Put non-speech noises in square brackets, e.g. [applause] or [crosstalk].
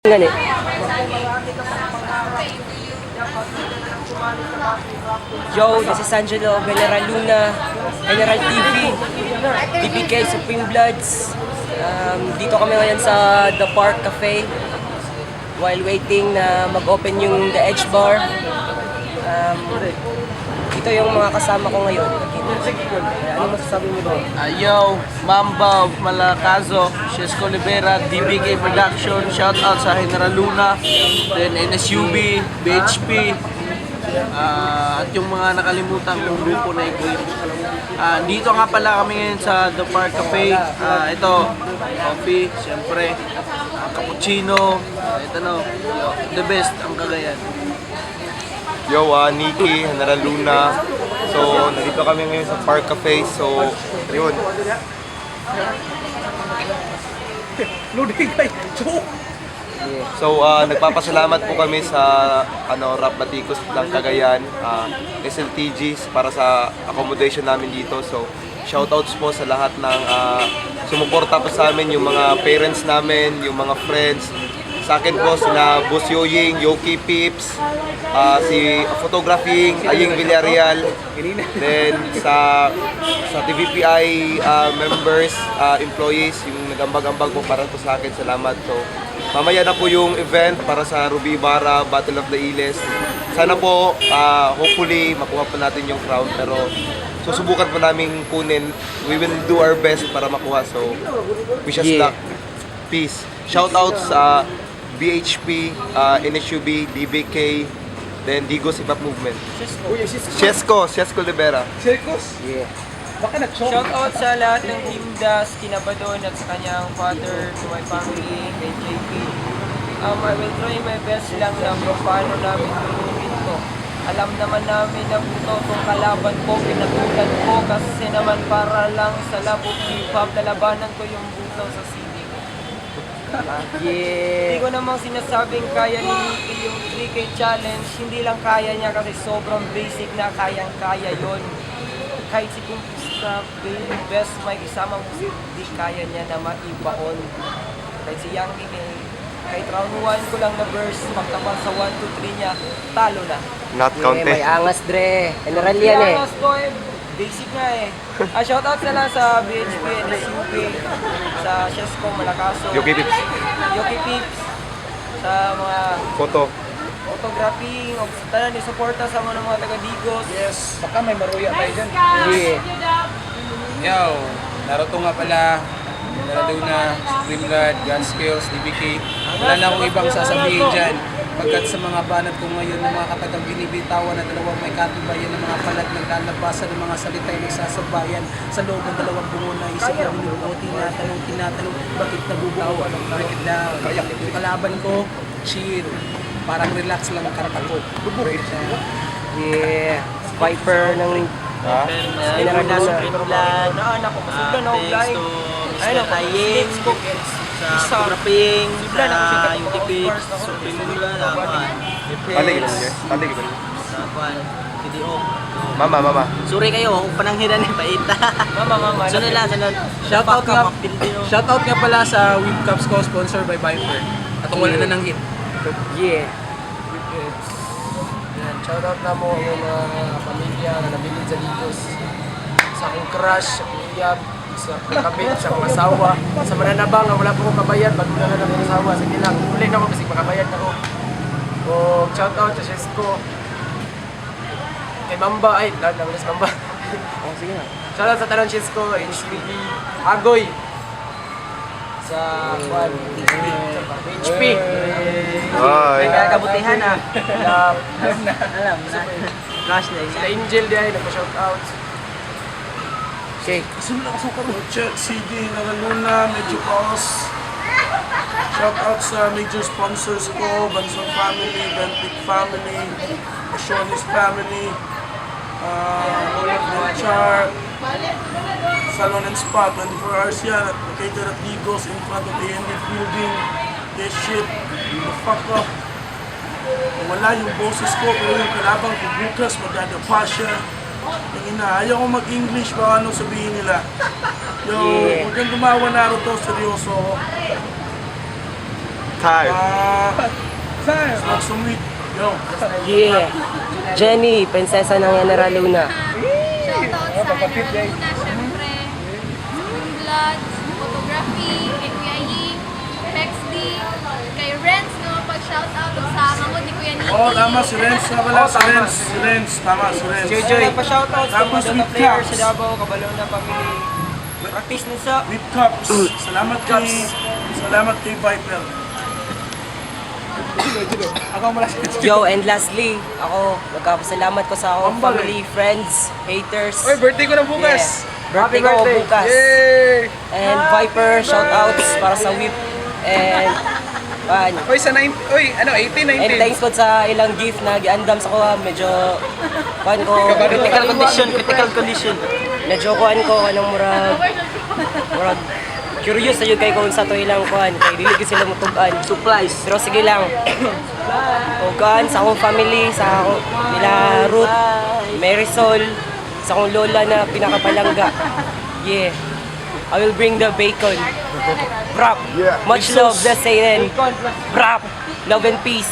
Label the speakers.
Speaker 1: Gani. Yo, this is Angelo General Luna, General TV, DBK Supreme Bloods. Um, dito kami ngayon sa The Park Cafe while waiting na mag-open yung The Edge Bar. Um, ito yung mga kasama ko ngayon. Ano masasabi mo doon?
Speaker 2: Uh, yo, Mamba of Malacazo, Chesco Libera, DBK Production, shout out sa General Luna, then NSUB, BHP, ah, at yung mga nakalimutan kong grupo na ito. Ah, dito nga pala kami ngayon sa The Park Cafe. Ah, ito, coffee, siyempre, ah, cappuccino, ah, ito no, the best ang Cagayan.
Speaker 3: Uh, Nikki, General Luna. So, nandito kami ngayon sa Park Cafe. So, yun. [laughs] So, uh, nagpapasalamat po kami sa ano, Rap Batikos ng Cagayan, uh, SLTGs para sa accommodation namin dito. So, shoutouts po sa lahat ng uh, sumuporta po sa amin, yung mga parents namin, yung mga friends. Sa akin po, sina Boss Yoying, Yoki Pips, uh, si Photographing, Aying Villarreal. Then, sa sa TVPI uh, members, uh, employees, yung nagambag-ambag po para po sa akin, salamat. So, mamaya na po yung event para sa Ruby Ibarra, Battle of the Iles. Sana po, uh, hopefully, makuha po natin yung crown. Pero, susubukan po namin kunin. We will do our best para makuha. So, wish us
Speaker 1: Yeah.
Speaker 3: luck. Peace. Shout out sa BHP, uh, NSUB, DBK, then Digos Hip Hop Movement. Chesco, Chesco Libera.
Speaker 1: Yeah.
Speaker 4: Shout out sa lahat ng Team Das, kina Badon at sa kanyang father, to my family, kay JP. Um, I will try my best lang na kung paano namin tulungin to. Alam naman namin na buto itong kalaban ko, pinatulan ko kasi naman para lang sa labog hip-hop, lalabanan ko yung buto sa CD ko. Hindi ko namang sinasabing kaya ni Nicky yung 3K challenge, hindi lang kaya niya kasi sobrang basic na kayang-kaya yon. Kahit si Kumpista, best may isama mo si hindi kaya niya na maibaon. Kahit si Young King, eh, kahit round 1 ko lang na verse, pagtapal sa 1, 2, 3 niya, talo na.
Speaker 3: Not
Speaker 1: Yeah,
Speaker 3: counted.
Speaker 1: may angas dre. General yan eh.
Speaker 4: Ko eh, basic nga eh. Ah, shoutout na lang sa BHP, NSUP, sa Chesco, Malacaso,
Speaker 3: Yoki Pips.
Speaker 4: Yoki Pips, sa mga
Speaker 3: Photo.
Speaker 4: photography, o sa tanan ni suporta sa mga mga taga Digos.
Speaker 2: Yes, baka may maruya tayo dyan.
Speaker 1: Yeah.
Speaker 5: Yo, Naruto nga pala, Naraduna, Supreme Blood, Gun Skills, DBK. Wala na akong ibang sasabihin dyan. Pagkat sa mga banat ko ngayon ng mga katagang binibitawan na dalawang may katibayan ng mga palat naglalabasan ng mga salita ay nagsasabayan sa loob ng dalawang bungo na isip na binubuo, tinatanong, tinatanong, bakit nabubuo, break it down. Yung kalaban ko, chill. Parang relax lang ang karata ko.
Speaker 1: Yeah. Viper ng
Speaker 3: Ha?
Speaker 1: General Luna.
Speaker 4: Na anak ko, masugla na ako blind. Ayun ako, lips ko.
Speaker 2: sa photographing,
Speaker 4: Sigla na ako siya
Speaker 2: sa
Speaker 4: kapag
Speaker 2: yung tips, supreme mula na kuan.
Speaker 3: Talig ito niya. Talig ito.
Speaker 2: Sa kuan, CDO.
Speaker 3: Mama, mama.
Speaker 2: Sorry kayo, pananghiran ni paita.
Speaker 4: Mama, mama. [laughs]
Speaker 2: Sunod lang, sunod.
Speaker 5: Shoutout nga, shoutout nga pala sa Whip Cups ko, sponsored by Viper. At wala na ng hit.
Speaker 1: Yeah.
Speaker 6: Shoutout na mo ang mga pamilya na nabilin sa Digos. Sa akong crush, sa kuya, sa akong kabit, sa akong asawa. Sa mananabang na wala po akong kabayan, bago na lang akong asawa. Sige lang, huli na ako kasi makabayan na ako. O shoutout sa Chesco. Kay Mamba, ay, lahat lang ulit Mamba. [laughs]
Speaker 1: Oh, sige na.
Speaker 6: Shoutout sa Talon Chesco, HPD, Agoy. Sa Juan, HP.
Speaker 3: Ay.
Speaker 2: kabutihan ah.
Speaker 6: Love.
Speaker 2: Alam na. Flash na
Speaker 6: Sila Angel di ay nagpa-shoutout.
Speaker 1: Okay.
Speaker 7: Check CD Nagaluna, Medyo Boss. Shout out sa major sponsors ko, Bansong Family, Bentic Family, Ashonis Family, uh, Char, Salon and Spa, 24 hours yan, at located at Digos in front of the ND building. This shit, the fuck up. Wala yung boses ko, pero yung kalabang ko bukas, magdadapa siya. Yung ina, ayaw ko mag-English, baka ano sabihin nila. Yo,
Speaker 1: Yeah.
Speaker 7: huwag kang gumawa Naruto, seryoso.
Speaker 3: time.
Speaker 7: Ah, smoke some weed. Yo.
Speaker 1: Yeah. Jenny, prinsesa ng General Luna.
Speaker 8: Shoutout sa General Luna, syempre. Blood, photography, kay Kuya Ying, Pex D, kay Renz, no, pag-shoutout sa mangod ni Kuya Nicky.
Speaker 7: Oh, tama si Renz na pala. Si Renz. Si Renz. Tama, si Renz.
Speaker 4: Joy. Pa-shoutout sa
Speaker 7: Tapos
Speaker 4: mga Dota players sa Davao, Kabalo na family. Practice na sa
Speaker 7: With cups. Salamat kay... Salamat kay Viper.
Speaker 1: Yo, and lastly, ako, nagkapasalamat ko sa akong family, friends, haters.
Speaker 5: Oy, birthday ko na bukas!
Speaker 1: Yeah. Birthday ko bukas.
Speaker 5: Yay!
Speaker 1: And Viper, shoutouts para sa whip. And, pan.
Speaker 5: Oy, sa 9, oy, ano, 18,
Speaker 1: And
Speaker 5: 19.
Speaker 1: thanks po sa ilang gift na giandam sa ko, medyo, pan ko, critical condition, critical condition. Medyo kuan ko, anong murag, murag, curious sa kay kung sa to ilang kuan, kay dili sila mutugan. Supplies. Pero sige lang. o kuan, sa akong family, sa akong, nila Ruth, Marisol, sa akong lola na pinakapalangga. Yeah. I will bring the bacon. Brap. Much love, bless Aiden. Brap. Love and peace.